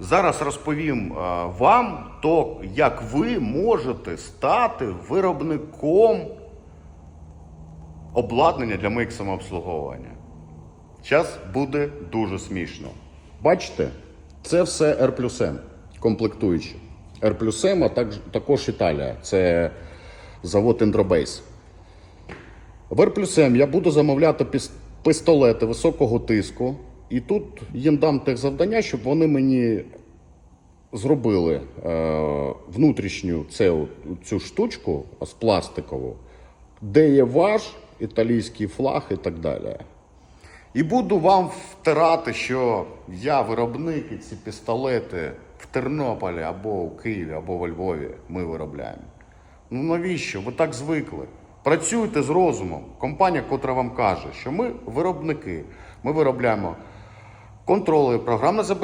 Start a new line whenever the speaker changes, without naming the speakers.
Зараз розповім е, вам то, як ви можете стати виробником обладнання для моїх самообслуговування. Зараз буде дуже смішно. Бачите, це все R плюс M, комплектуючі. R плюс M, а також, Італія. Це завод Ендробейс. В R плюс M я буду замовляти піс- пістолети високого тиску. І тут їм дам тех завдання, щоб вони мені зробили е, внутрішню цю, цю штучку з пластикову, де є ваш італійський флаг і так далі. І буду вам втирати, що я виробник і ці пістолети в Тернополі або у Києві, або во Львові ми виробляємо. Ну навіщо? Ви так звикли. Працюйте з розумом. Компанія, котра вам каже, що ми виробники. Ми виробляємо контролери, програмне забезпечення.